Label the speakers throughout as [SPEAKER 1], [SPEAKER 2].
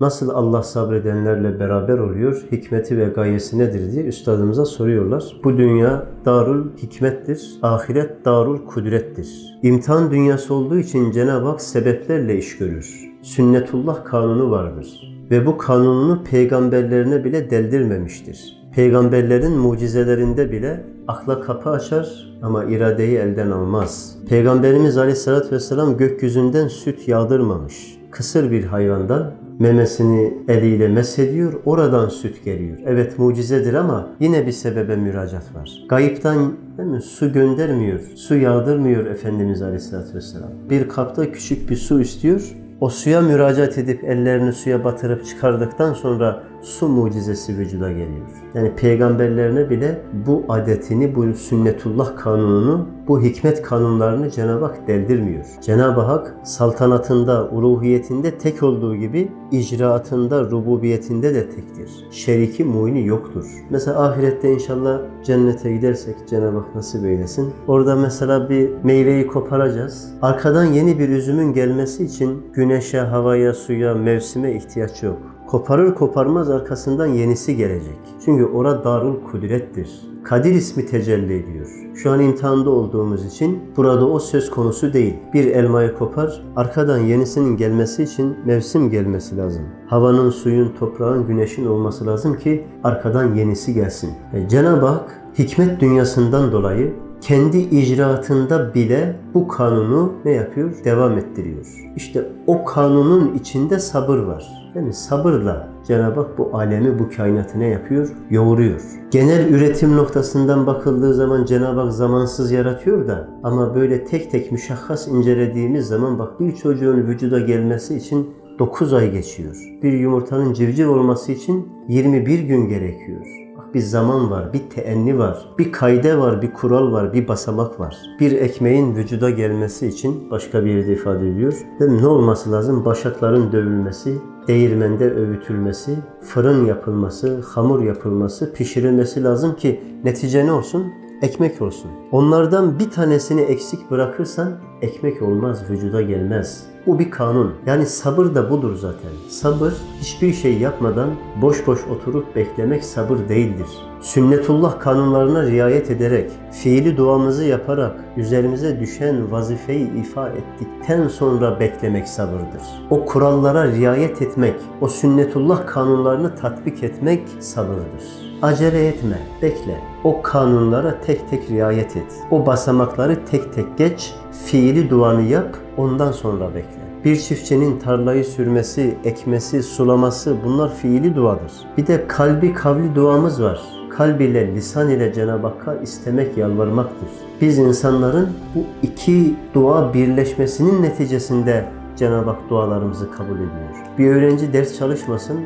[SPEAKER 1] Nasıl Allah sabredenlerle beraber oluyor, hikmeti ve gayesi nedir diye üstadımıza soruyorlar. Bu dünya darul hikmettir, ahiret darul kudrettir. İmtihan dünyası olduğu için Cenab-ı Hak sebeplerle iş görür. Sünnetullah kanunu vardır ve bu kanununu peygamberlerine bile deldirmemiştir. Peygamberlerin mucizelerinde bile akla kapı açar ama iradeyi elden almaz. Peygamberimiz Aleyhisselatü Vesselam gökyüzünden süt yağdırmamış. Kısır bir hayvandan memesini eliyle meshediyor, oradan süt geliyor. Evet mucizedir ama yine bir sebebe müracaat var. Gayipten değil mi, su göndermiyor, su yağdırmıyor Efendimiz Aleyhisselatü Vesselam. Bir kapta küçük bir su istiyor, o suya müracaat edip ellerini suya batırıp çıkardıktan sonra su mucizesi vücuda geliyor. Yani peygamberlerine bile bu adetini, bu sünnetullah kanununu, bu hikmet kanunlarını Cenab-ı Hak deldirmiyor. Cenab-ı Hak saltanatında, uluhiyetinde tek olduğu gibi icraatında, rububiyetinde de tektir. Şeriki muini yoktur. Mesela ahirette inşallah cennete gidersek Cenab-ı Hak nasip eylesin. Orada mesela bir meyveyi koparacağız. Arkadan yeni bir üzümün gelmesi için güneşe, havaya, suya, mevsime ihtiyaç yok. Koparır koparmaz arkasından yenisi gelecek. Çünkü ora darul kudrettir. Kadir ismi tecelli ediyor. Şu an imtihanda olduğumuz için burada o söz konusu değil. Bir elmayı kopar, arkadan yenisinin gelmesi için mevsim gelmesi lazım. Havanın, suyun, toprağın, güneşin olması lazım ki arkadan yenisi gelsin. E, Cenab-ı Hak hikmet dünyasından dolayı kendi icraatında bile bu kanunu ne yapıyor? Devam ettiriyor. İşte o kanunun içinde sabır var. Yani sabırla Cenab-ı Hak bu alemi, bu kainatı ne yapıyor? Yoğuruyor. Genel üretim noktasından bakıldığı zaman Cenab-ı Hak zamansız yaratıyor da ama böyle tek tek müşahhas incelediğimiz zaman bak bir çocuğun vücuda gelmesi için 9 ay geçiyor. Bir yumurtanın civciv olması için 21 gün gerekiyor. Bir zaman var, bir teenni var, bir kaide var, bir kural var, bir basamak var. Bir ekmeğin vücuda gelmesi için başka bir yerde ifade ediyor. Mi? Ne olması lazım? Başakların dövülmesi, değirmende öğütülmesi, fırın yapılması, hamur yapılması, pişirilmesi lazım ki netice ne olsun? Ekmek olsun. Onlardan bir tanesini eksik bırakırsan ekmek olmaz, vücuda gelmez. Bu bir kanun. Yani sabır da budur zaten. Sabır hiçbir şey yapmadan boş boş oturup beklemek sabır değildir. Sünnetullah kanunlarına riayet ederek, fiili duamızı yaparak, üzerimize düşen vazifeyi ifa ettikten sonra beklemek sabırdır. O kurallara riayet etmek, o sünnetullah kanunlarını tatbik etmek sabırdır. Acele etme, bekle. O kanunlara tek tek riayet et. O basamakları tek tek geç, fiili duanı yap, ondan sonra bekle. Bir çiftçinin tarlayı sürmesi, ekmesi, sulaması bunlar fiili duadır. Bir de kalbi kavli duamız var. Kalb ile lisan ile Cenab-ı Hakk'a istemek, yalvarmaktır. Biz insanların bu iki dua birleşmesinin neticesinde Cenab-ı Hak dualarımızı kabul ediyor. Bir öğrenci ders çalışmasın,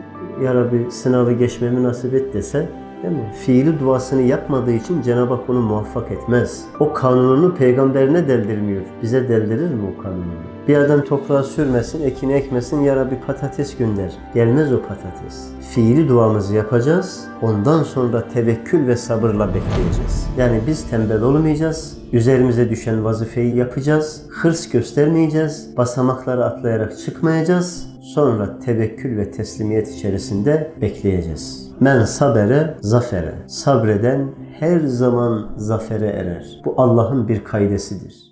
[SPEAKER 1] ya Rabbi sınavı geçmemi nasip et dese Değil mi? Fiili duasını yapmadığı için Cenab-ı Hak onu muvaffak etmez. O kanununu peygamberine deldirmiyor. Bize deldirir mi o kanununu? Bir adam toprağa sürmesin, ekini ekmesin, ya Rabbi patates gönder. Gelmez o patates. Fiili duamızı yapacağız. Ondan sonra tevekkül ve sabırla bekleyeceğiz. Yani biz tembel olmayacağız. Üzerimize düşen vazifeyi yapacağız. Hırs göstermeyeceğiz. Basamakları atlayarak çıkmayacağız. Sonra tevekkül ve teslimiyet içerisinde bekleyeceğiz. Men sabere zafere. Sabreden her zaman zafere erer. Bu Allah'ın bir kaidesidir.